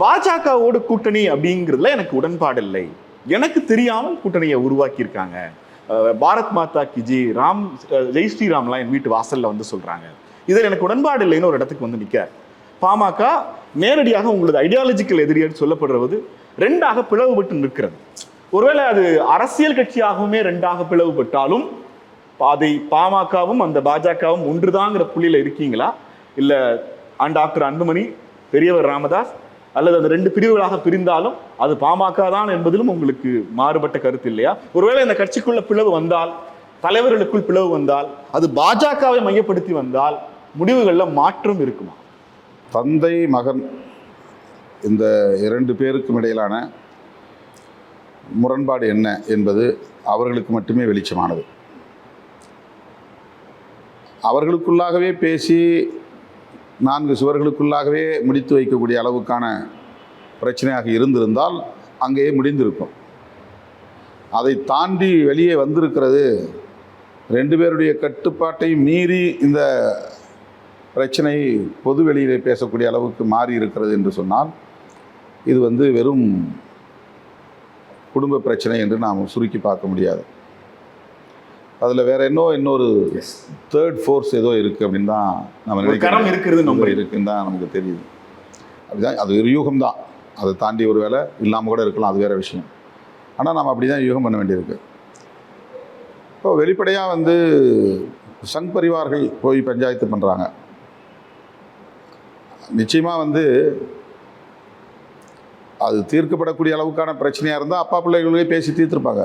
பாஜகவோட கூட்டணி அப்படிங்கிறதுல எனக்கு உடன்பாடு இல்லை. எனக்கு தெரியாமல் கூட்டணியை உருவாக்கியிருக்காங்க. பாரத் மாதா கி ஜி ராம் ஜெய் ஸ்ரீராம்லாம் என் வீட்டு வாசலில் வந்து சொல்கிறாங்க இதில் எனக்கு உடன்பாடு இல்லைன்னு ஒரு இடத்துக்கு வந்து நிற்க பாமக நேரடியாக உங்களது ஐடியாலஜிக்கல் எதிரியான்னு சொல்லப்படுறது ரெண்டாக பிளவுபட்டு நிற்கிறது. ஒருவேளை அது அரசியல் கட்சியாகவுமே ரெண்டாக பிளவுபட்டாலும் அதை பாமகவும் அந்த பாஜகவும் ஒன்றுதாங்கிற புள்ளியில் இருக்கீங்களா? இல்லை அண்ட் டாக்டர் அன்புமணி பெரியவர் ராமதாஸ் அல்லது அந்த ரெண்டு பிரிவுகளாக பிரிந்தாலும் அது பாமக தான் என்பதிலும் உங்களுக்கு மாறுபட்ட கருத்து இல்லையா? ஒருவேளை இந்த கட்சிக்குள்ள பிளவு வந்தால் தலைவர்களுக்குள் பிளவு வந்தால் அது பாஜகவை மையப்படுத்தி வந்தால் முடிவுகளில் மாற்றம் இருக்குமா? தந்தை மகன் இந்த இரண்டு பேருக்கும் இடையிலான முரண்பாடு என்ன என்பது அவர்களுக்கு மட்டுமே வெளிச்சமானது. அவர்களுக்குள்ளாகவே பேசி நான்கு சுவர்களுக்குள்ளாகவே முடித்து வைக்கக்கூடிய அளவுக்கான பிரச்சனையாக இருந்திருந்தால் அங்கேயே முடிந்திருக்கும். அதை தாண்டி வெளியே வந்திருக்கிறது. ரெண்டு பேருடைய கட்டுப்பாட்டை மீறி இந்த பிரச்சனை பொது வெளியிலே பேசக்கூடிய அளவுக்கு மாறி இருக்கிறது என்று சொன்னால் இது வந்து வெறும் குடும்ப பிரச்சனை என்று நாம் சுருக்கி பார்க்க முடியாது. அதில் வேற என்ன இன்னொரு தேர்ட் ஃபோர்ஸ் ஏதோ இருக்குது அப்படின்னு தான் நம்ம நினைக்கிறோம். இருக்கிறது நம்புறீங்க. இருக்குன்னு தான் நமக்கு தெரியுது. அப்படிதான் அது ஒரு யூகம் தான். அதை தாண்டி ஒரு வேலை இல்லாமல் கூட இருக்கலாம் அது வேற விஷயம். ஆனால் நாம் அப்படி தான் யூகம் பண்ண வேண்டியிருக்கு. இப்போ வெளிப்படையாக வந்து சங் பரிவார்கள் போய் பஞ்சாயத்து பண்ணுறாங்க நிச்சயமாக வந்து அது தீர்க்கப்படக்கூடிய அளவுக்கான பிரச்சனையாக இருந்தால் அப்பா பிள்ளைகளே பேசி தீர்த்துருப்பாங்க.